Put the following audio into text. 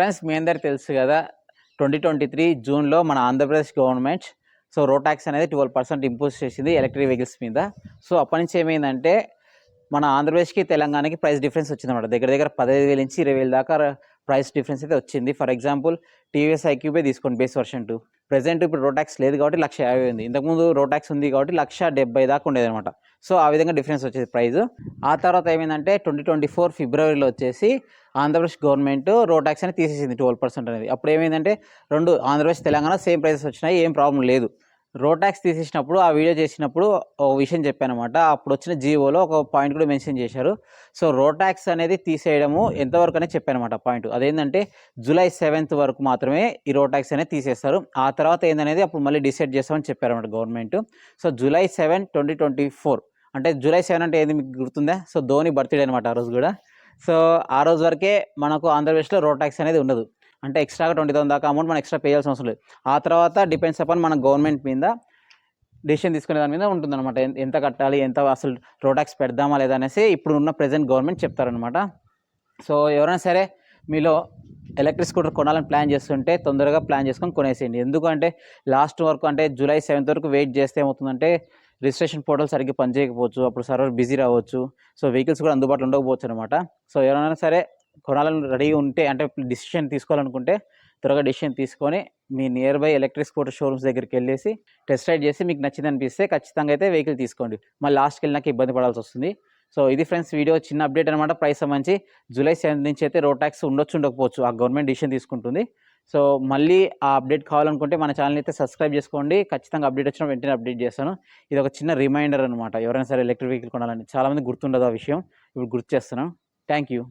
Friends మీ అందరికి తెలుసు కదా ట్వంటీ ట్వంటీ త్రీ జూన్లో మన Andhra Pradesh government so road tax అనేది ట్వెల్వ్ పర్సెంట్ ఇంపోజ్ చేసింది ఎలక్ట్రిక్ వెహికల్స్ మీద. సో అప్పటి నుంచి ఏమైందంటే మన ఆంధ్రప్రదేశ్కి తెలంగాణకి ప్రైస్ డిఫరెన్స్ వచ్చిందన్నమాట. దగ్గర దగ్గర పదహైదు వేల నుంచి ఇరవై వేల దాకా ప్రైస్ డిఫరెన్స్ అయితే వచ్చింది. ఫర్ ఎగ్జాంపుల్ టీవీఎస్ ఐక్యూబే తీసుకోండి బేస్ వర్షన్ టూ. ప్రజెంట్ ఇప్పుడు రోడ్ ట్యాక్స్ లేదు కాబట్టి లక్ష యాభై ఉంది. ఇంతకుముందు రోడ్ ట్యాక్స్ ఉంది కాబట్టి లక్ష డెబ్బై దాకా ఉండేది అనమాట సో ఆ విధంగా డిఫరెన్స్ వచ్చేది ప్రైస్. ఆ తర్వాత ఏమైందంటే ట్వంటీ ట్వంటీ ఫోర్ ఫిబ్రవరిలో వచ్చేసి ఆంధ్రప్రదేశ్ గవర్నమెంట్ రోడ్ ట్యాక్స్ అనేది తీసేసింది ట్వెల్వ్ పర్సెంట్ అనేది. అప్పుడు ఏమైందంటే రెండు ఆంధ్రప్రదేశ్ తెలంగాణ సేమ్ ప్రైసెస్ వచ్చినాయి ఏం ప్రాబ్లం లేదు. రోడ్ ట్యాక్స్ తీసేసినప్పుడు ఆ వీడియో చేసినప్పుడు ఒక విషయం చెప్పాను అనమాట అప్పుడు వచ్చిన జీవోలో ఒక పాయింట్ కూడా మెన్షన్ చేశారు. సో రోడ్ ట్యాక్స్ అనేది తీసేయడము ఎంతవరకు అనేది చెప్పాను అనమాట పాయింట్. అదేంటంటే జూలై సెవెంత్ వరకు మాత్రమే ఈ రోడ్ ట్యాక్స్ అనేది తీసేస్తారు. ఆ తర్వాత ఏందనేది అప్పుడు మళ్ళీ డిసైడ్ చేస్తామని చెప్పారన్నమాట government. So July seven twenty twenty four అంటే జూలై సెవెన్ అంటే ఏది మీకు గుర్తుందా? సో ధోని బర్త్డే అనమాట ఆ రోజు కూడా. సో ఆ రోజు వరకే మనకు ఆంధ్రప్రదేశ్లో రోడ్ ట్యాక్స్ అనేది ఉండదు. అంటే ఎక్స్ట్రాగా ట్వంటీ థౌసండ్ దాకా అమౌంట్ మనం ఎక్స్ట్రా పే చేయాల్సిన అవసరం లేదు. ఆ తర్వాత డిపెండ్స్ అపాన్ మన గవర్నమెంట్ మీద డెసిషన్ తీసుకునే దాని మీద ఉంటుందన్నమాట. ఎంత కట్టాలి ఎంత అసలు రోడ్ ట్యాక్స్ పెడదామా లేదా అనేసి ఇప్పుడు ఉన్న ప్రజెంట్ గవర్నమెంట్ చెప్తారనమాట సో ఎవరైనా సరే మీలో ఎలక్ట్రిక్ స్కూటర్ కొనాలని ప్లాన్ చేస్తుంటే తొందరగా ప్లాన్ చేసుకొని కొనేసేయండి. ఎందుకంటే లాస్ట్ వరకు అంటే జూలై సెవెంత్ వరకు వెయిట్ చేస్తే ఏమవుతుందంటే రిజిస్ట్రేషన్ పోర్టల్ సరిగ్గా పనిచేయకపోవచ్చు అప్పుడు సర్వర్ బిజీ రావచ్చు. సో వెహికల్స్ కూడా అందుబాటులో ఉండకపోవచ్చు అనమాట సో ఎవరైనా సరే కొనాలని రెడీ ఉంటే అంటే డిసిషన్ తీసుకోవాలనుకుంటే త్వరగా డిసిషన్ తీసుకొని మీ near by electric scooter showrooms దగ్గరికి వెళ్ళేసి టెస్ట్ రైడ్ చేసి మీకు నచ్చింది అనిపిస్తే ఖచ్చితంగా అయితే వెహికల్ తీసుకోండి. మళ్ళీ లాస్ట్కి వెళ్ళినాక ఇబ్బంది పడాల్సి వస్తుంది. సో ఇది ఫ్రెండ్స్ వీడియో చిన్న అప్డేట్ అనమాట ప్రైస్ సంబంధించి జూలై సెవెంత్ నుంచి అయితే రోడ్ ట్యాక్స్ ఉండొచ్చు ఉండకపోవచ్చు. ఆ గవర్నమెంట్ డిసిషన్ తీసుకుంటుంది. సో మళ్ళీ ఆ అప్డేట్ కావాలనుకుంటే మన ఛానల్ అయితే సబ్స్క్రైబ్ చేసుకోండి. ఖచ్చితంగా అప్డేట్ వచ్చిన వెంటనే అప్డేట్ చేస్తాను. ఇది ఒక చిన్న రిమైండర్ అనమాట ఎవరైనా సరే ఎలక్ట్రిక్ వెహికల్ కొనాలని. చాలామంది గుర్తుండదు ఆ విషయం. ఇప్పుడు గుర్తు చేస్తున్నాను థ్యాంక్ యూ